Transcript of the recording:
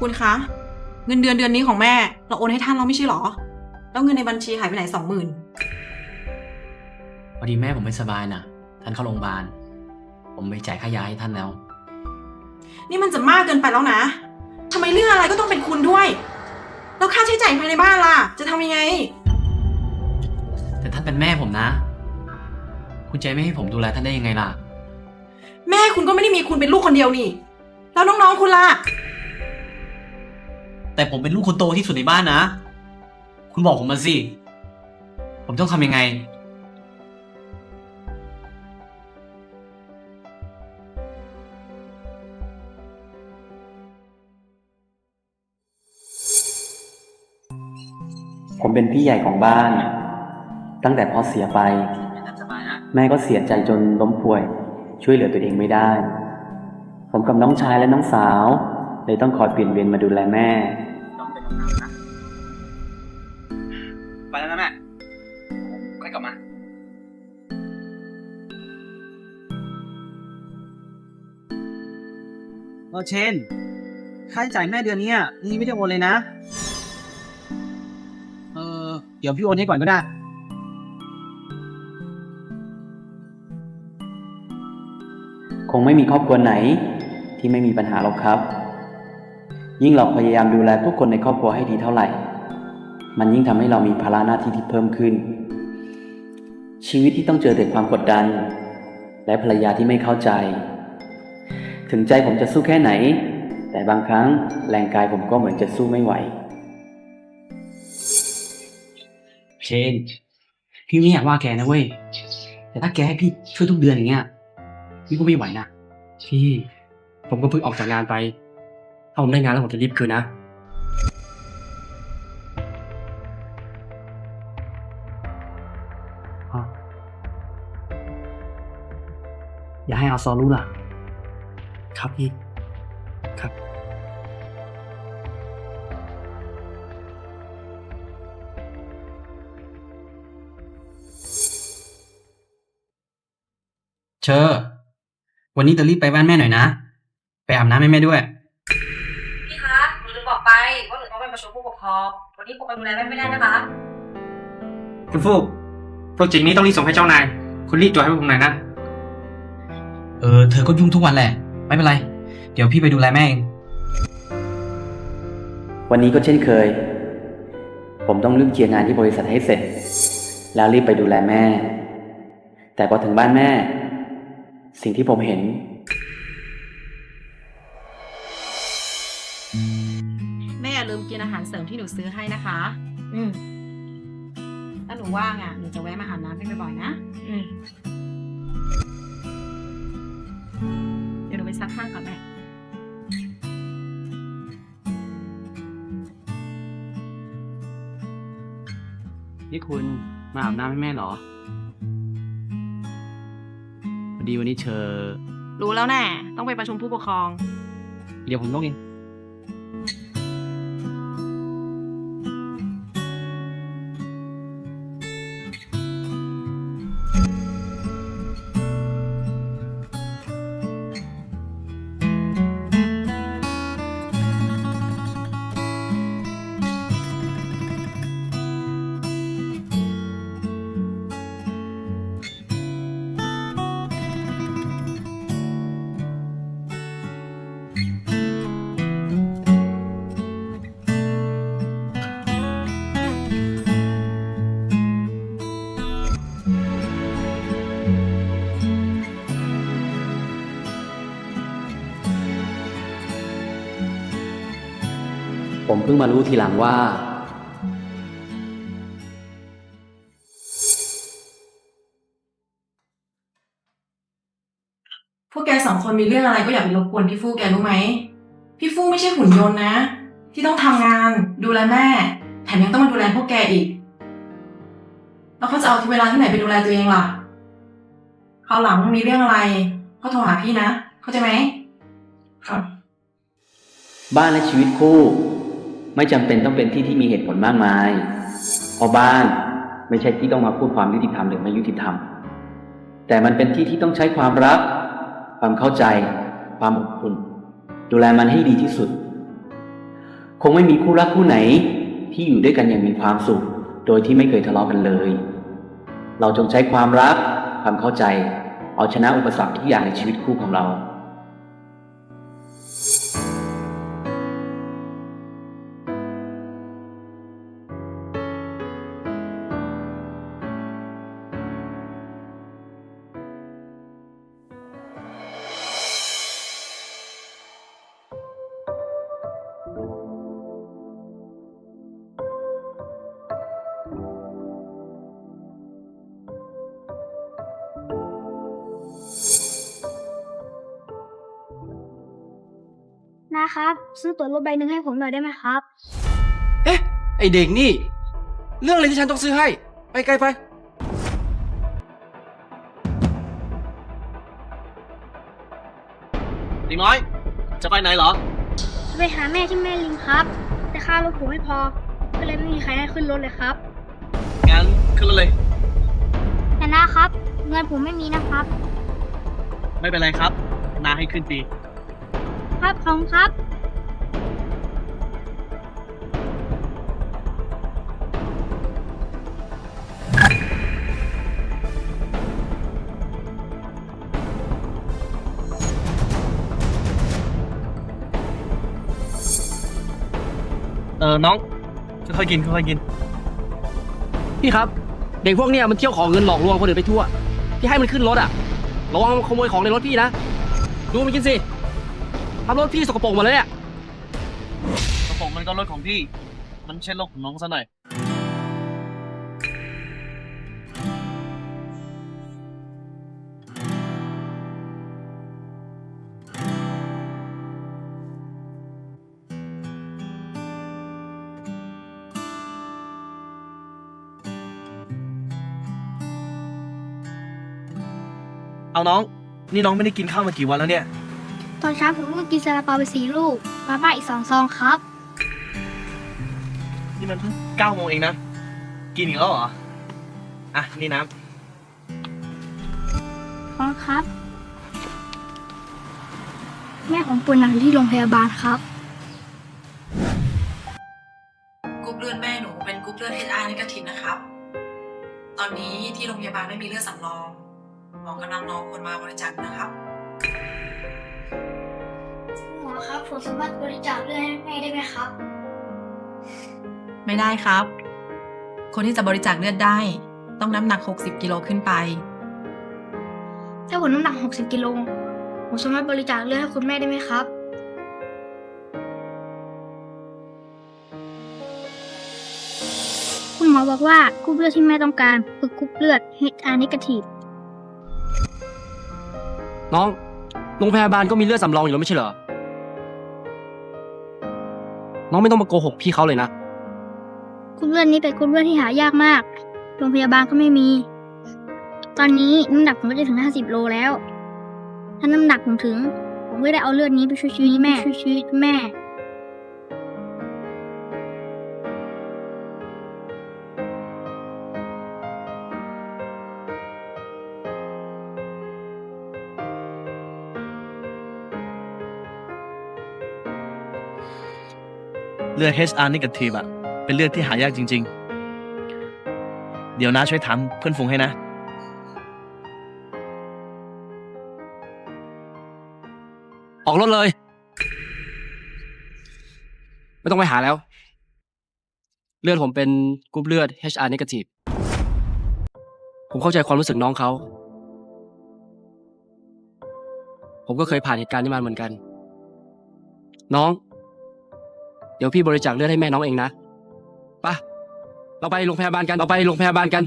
คุณคะ เงินเดือนเดือนนี้ของแม่ เราโอนให้ท่านเราไม่ใช่หรอ แล้วเงินในบัญชีหายไปไหนสองหมื่นพอดีแม่ผมไม่สบายน่ะ ท่านเข้าโรงพยาบาล ผมไปจ่ายค่ายาให้ท่านแล้ว นี่มันจะมากเกินไปแล้วนะทำไมเรื่องอะไรก็ต้องเป็นคุณด้วย แล้วค่าใช้จ่ายภายในบ้านล่ะ จะทำยังไง แต่ท่านเป็นแม่ผมนะ คุณใจไม่ให้ผมดูแลท่านได้ยังไงล่ะ แม่คุณก็ไม่ได้มีคุณเป็นลูกคนเดียวนี่ แล้วน้องๆคุณล่ะ แต่ผมเป็นลูกคนโตที่สุดในบ้านนะ คุณบอกผมมาสิ ผมต้องทำยังไง ผมเป็นพี่ใหญ่ของบ้าน ตั้งแต่พ่อเสียไป แม่ก็เสียใจจนล้มป่วย ช่วยเหลือตัวเองไม่ได้ ผมกับน้องชายและน้องสาวเลยต้องคอยเปลี่ยนเวรมาดูแลแม่ ไปแล้วนะแม่ค่อยกลับมาเออเชน ค่าใช้จ่ายแม่เดือนนี้นี่ไม่ได้โอนเลยนะ เออ เดี๋ยวพี่โอนให้ก่อนก็ได้ คงไม่มีครอบครัวไหนที่ไม่มีปัญหาหรอกครับ ยิ่งเราพยายามดูแลทุกคนในครอบครัวให้ดีเท่าไหร่ มันยิ่งทำให้เรามีภาระหน้าที่ที่เพิ่มขึ้น ชีวิตที่ต้องเจอแต่ความกดดัน และภรรยาที่ไม่เข้าใจ ถึงใจผมจะสู้แค่ไหน แต่บางครั้งแรงกายผมก็เหมือนจะสู้ไม่ไหว เชนพี่ไม่อยากว่าแกนะเว้ย แต่ถ้าแกให้พี่ช่วยทุกเดือนอย่างเงี้ย พี่ก็ไม่ไหวนะ พี่ ผมก็เพิ่งออกจากงานไป ถ้าผมได้งานแล้วผมจะรีบคืนนะอะอย่าให้อาซอรู้ล่ะ ครับพี่ ครับ เชอร์วันนี้เธอรีบไปบ้านแม่หน่อยนะ ไปอาบน้ำให้แม่ด้วย ประชุมผู้ปกครองวันนี้ผมไปดูแลแม่ไม่ได้นะคะคุณฟูกโปรเจกต์นี้ต้องรีบส่งให้เจ้านาย คุณรีบจดให้ผมหน่อยนะ เออ เธอก็ยุ่งทุกวันแหละ ไม่เป็นไร เดี๋ยวพี่ไปดูแลแม่เอง วันนี้ก็เช่นเคย ผมต้องรีบเคลียร์งานที่บริษัทให้เสร็จ แล้วรีบไปดูแลแม่ แต่พอถึงบ้านแม่ สิ่งที่ผมเห็น ม่อย่าลืมกินอาหารเสริมที่หนูซื้อให้นะคะ อืมถ้าหนูว่างอะหนูจะแวะมาอาบน้ำให้บ่อยๆนะ อืมเดี๋ยวหนูไปซักผ้าก่อนแม่นี่คุณมาอาบน้ำให้แม่เหรอ พอดีวันนี้เชอรู้แล้วแน่ ต้องไปประชุมผู้ปกครอง เดี๋ยวผมต้องเอง ผมเพิ่งมารู้ทีหลังว่า พวกแกสองคนมีเรื่องอะไรก็อย่าไปรบกวนพี่ฟู่แกรู้ไหม พี่ฟู่ไม่ใช่หุ่นยนต์นะ ที่ต้องทำงานดูแลแม่ แถมยังต้องมาดูแลพวกแกอีก แล้วเขาจะเอาเวลาที่ไหนไปดูแลตัวเองล่ะคราวหลังมีเรื่องอะไร ก็โทรหาพี่นะ เข้าใจไหมครับ บ้านและชีวิตคู่ ไม่จำเป็นต้องเป็นที่ที่มีเหตุผลมากมายเพราะบ้านไม่ใช่ที่ต้องมาพูดความยุติธรรมหรือไม่ยุติธรรม แต่มันเป็นที่ที่ต้องใช้ความรัก ความเข้าใจ ความอบอุ่น ดูแลมันให้ดีที่สุด คงไม่มีคู่รักคู่ไหน ที่อยู่ด้วยกันอย่างมีความสุข โดยที่ไม่เคยทะเลาะกันเลย เราจงใช้ความรัก ความเข้าใจ เอาชนะอุปสรรคทุกอย่างในชีวิตคู่ของเรา ครับ ซื้อตั๋วรถใบหนึ่งให้ผมหน่อยได้ไหมครับ เอ๊ะ ไอเด็กนี่ เรื่องอะไรที่ฉันต้องซื้อให้ ไปไกลไปดีน้อย จะไปไหนเหรอ จะไปหาแม่ที่แม่ลิงครับ แต่ค่ารถผมไม่พอ ก็เลยไม่มีใครให้ขึ้นรถเลยครับ งั้นขึ้นรถเลย แต่นะครับ เงินผมไม่มีนะครับ ไม่เป็นไรครับ นาให้ขึ้นปี ครับขอบคุณครับ เออน้องค่อยๆกินค่อยๆกิน พี่ครับ เด็กพวกเนี้ยมันเที่ยวขอเงินหลอกลวงคนอื่นไปทั่ว พี่ให้มันขึ้นรถอะระวังมันขโมยของในรถพี่นะ ดูมันกินสิ ทำรถพี่สกปรกหมดเลยเนี่ยกระป๋องมันก็รถของพี่ มันเช็ดรถของน้องซะหน่อย เอาน้อง นี่น้องไม่ได้กินข้าวมากี่วันแล้วเนี่ย ตอนเช้าผมเพิ่งกินซาลาเปาไปสี่ลูก มาม่าอีกสองซองครับ นี่มันเพิ่งเก้าโมงเองนะ กินอีกแล้วเหรอ อะ นี่น้ขอบคุณครับ แม่ของปุณนอยู่ที่โรงพยาบาลครับ กรุ๊ปเลือดแม่หนูเป็นกรุ๊ปเลือด HR นกาทีฟนะครับ ตอนนี้ที่โรงพยาบาลไม่มีเลือดสำรอง หมอกำลังรอคนมาบริจาคนะครับหมอ ครับ ผมสามารถบริจาคเลือดให้แม่ได้ไหมครับ ไม่ได้ครับ คนที่จะบริจาคเลือดได้ ต้องน้ำหนัก 60 กิโลขึ้นไป ถ้าผมน้ำหนัก 60 กิโล ผมสามารถบริจาคเลือดให้คุณแม่ได้ไหมครับ คุณหมอบอกว่ากรุ๊ปเลือดที่แม่ต้องการคือกรุ๊ปเลือด HR negative น้อง โรงพยาบาลก็มีเลือดสำรองอยู่แล้วไม่ใช่เหรอ น้องไม่ต้องมาโกหกพี่เขาเลยนะกรุ๊ปเลือดนี้เป็นกรุ๊ปเลือดที่หายากมาก โรงพยาบาลก็ไม่มี ตอนนี้น้ำหนักผมก็จะถึง50โลแล้ว ถ้าน้ำหนักผมถึง ผมก็ได้เอาเลือดนี้ไปช่วยชีวิตแม่ช่วยชีวิตแม่ เลือด HR negative อะเป็นเลือดที่หายากจริง ๆ เดี๋ยวน้าช่วยถามเพื่อนฝูงให้นะ ออกรถเลย ไม่ต้องไปหาแล้ว เลือดผมเป็นกรุ๊ปเลือด HR negative ผมเข้าใจความรู้สึกน้องเขา ผมก็เคยผ่านเหตุการณ์นี้มาเหมือนกัน น้อง เดี๋ยวพี่บริจาคเลือดให้แม่น้องเองนะไปะเราไปโรงพยาบาลกันเราไปโรงพยาบาลกัน